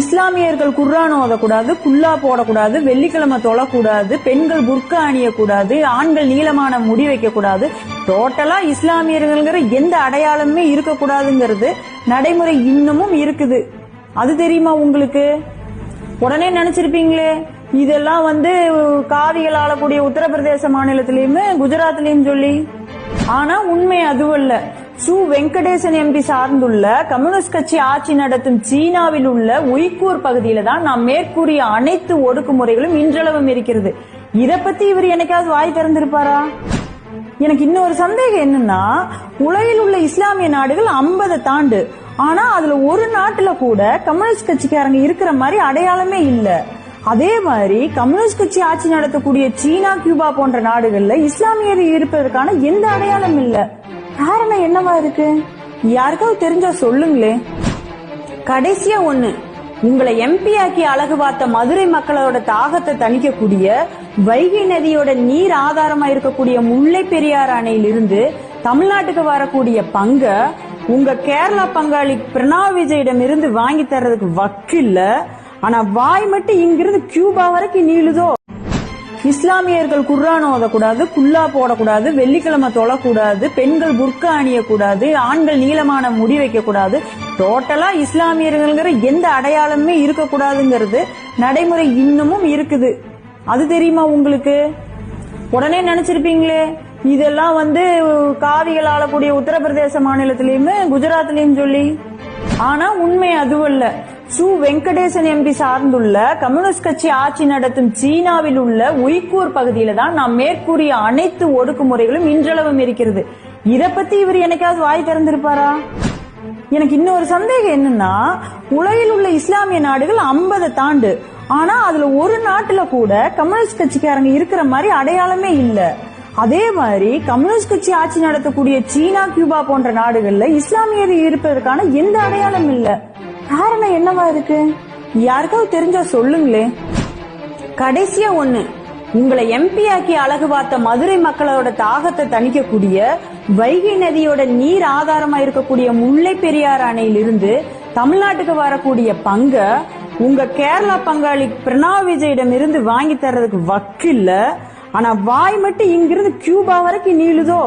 இஸ்லாமியர்கள் குர்ஆன் ஓதக்கூடாது குல்லா போடக்கூடாது வெள்ளிக்கிழமை தொழக்கூடாது பெண்கள் புர்கா அணியக்கூடாது ஆண்கள் நீளமான முடி வைக்கக்கூடாது. டோட்டலா இஸ்லாமியர்கள்ங்கிற எந்த அடையாளமுமே இருக்கக்கூடாதுங்கிறது நடைமுறை இன்னமும் இருக்குது. அது தெரியுமா உங்களுக்கு? உடனே நினைச்சிருப்பீங்களே இதெல்லாம் வந்து காவிகள் ஆளக்கூடிய உத்தரப்பிரதேச மாநிலத்திலயுமே குஜராத்லயும் சொல்லி. ஆனா உண்மை அதுவல்ல. சு வெங்கடேசன் எம்பி சார்ந்துள்ள கம்யூனிஸ்ட் கட்சி ஆட்சி நடத்தும் சீனாவில் உள்ள உய்கூர் பகுதியில தான் நாம் மேற்கூறிய அனைத்து ஒடுக்குமுறைகளும் இன்றளவும் இருக்கிறது. இத பத்தி இவர் எனக்காவது வாய் திறந்திருப்பாரா? எனக்கு இன்னொரு சந்தேகம் என்னன்னா உலகில் உள்ள இஸ்லாமிய நாடுகள் 50 தாண்டு. ஆனா அதுல ஒரு நாட்டுல கூட கம்யூனிஸ்ட் கட்சிக்காரங்க இருக்கிற மாதிரி அடையாளமே இல்ல. அதே மாதிரி கம்யூனிஸ்ட் கட்சி ஆட்சி நடத்தக்கூடிய சீனா கியூபா போன்ற நாடுகள்ல இஸ்லாமியர் இருப்பதற்கான எந்த அடையாளம் இல்லை? காரணம் என்னவா இருக்கு? யாருக்காவது தெரிஞ்சா சொல்லுங்களே. கடைசியா ஒண்ணு உங்களை எம்பி ஆக்கி அழகு பார்த்த மதுரை மக்களோட தாகத்தை தணிக்கக்கூடிய வைகை நதியோட நீர் ஆதாரமா இருக்கக்கூடிய முல்லை பெரியார் அணையிலிருந்து தமிழ்நாட்டுக்கு வரக்கூடிய பங்க உங்க கேரளா பங்காளி பிரணாப் விஜயிடம் இருந்து வாங்கி தர்றதுக்கு வக்கில்ல. ஆனா வாய் மட்டும் இங்கிருந்து கியூபா வரைக்கும் நீளுதோ? இஸ்லாமியர்கள் குர்ஆன் ஓதக்கூடாது குல்லா போடக்கூடாது வெள்ளிக்கிழமை தொழக்கூடாது பெண்கள் புர்கா அணியக்கூடாது ஆண்கள் நீளமான முடி வைக்கக்கூடாது. டோட்டலா இஸ்லாமியர்கள்ங்கிற எந்த அடையாளமுமே இருக்கக்கூடாதுங்கிறது நடைமுறை இன்னமும் இருக்குது. அது தெரியுமா உங்களுக்கு? உடனே நினைச்சிருப்பீங்களே இதெல்லாம் வந்து காவிகள் ஆளக்கூடிய உத்தரப்பிரதேச மாநிலத்திலயுமே குஜராத்லயும் சொல்லி. ஆனா உண்மை அதுவல்ல. சு வெங்கடேசன் எம்பி சார்ந்துள்ள கம்யூனிஸ்ட் கட்சி ஆட்சி நடத்தும் சீனாவில் உள்ள உய்கூர் பகுதியில தான் நாம் மேற்கூறிய அனைத்து ஒடுக்குமுறைகளும் இன்றளவும் இருக்கிறது. இத பத்தி இவர் எனக்காவது வாய் திறந்திருப்பாரா? எனக்கு இன்னொரு சந்தேகம் என்னன்னா உலகில் உள்ள இஸ்லாமிய நாடுகள் 50 தாண்டு. ஆனா அதுல ஒரு நாட்டுல கூட கம்யூனிஸ்ட் கட்சிக்காரங்க இருக்கிற மாதிரி அடையாளமே இல்ல. அதே மாதிரி கம்யூனிஸ்ட் கட்சி ஆட்சி நடத்தக்கூடிய சீனா கியூபா போன்ற நாடுகள்ல இஸ்லாமியர் இருப்பதற்கான எந்த அடையாளம் இல்லை? காரணம் என்னவா இருக்கு? யாருக்காவது தெரிஞ்சா சொல்லுங்களே. கடைசியா ஒண்ணு உங்களை எம்பி ஆக்கி அழகு பார்த்த மதுரை மக்களோட தாகத்தை தணிக்கக்கூடிய வைகை நதியோட நீர் ஆதாரமா இருக்கக்கூடிய முல்லை பெரியார் அணையிலிருந்து தமிழ்நாட்டுக்கு வரக்கூடிய பங்க உங்க கேரளா பங்காளி பிரணாப் விஜயிடம் இருந்து வாங்கி தர்றதுக்கு வக்கில்ல. ஆனா வாய் மட்டும் இங்கிருந்து கியூபா வரைக்கும் நீளுதோ?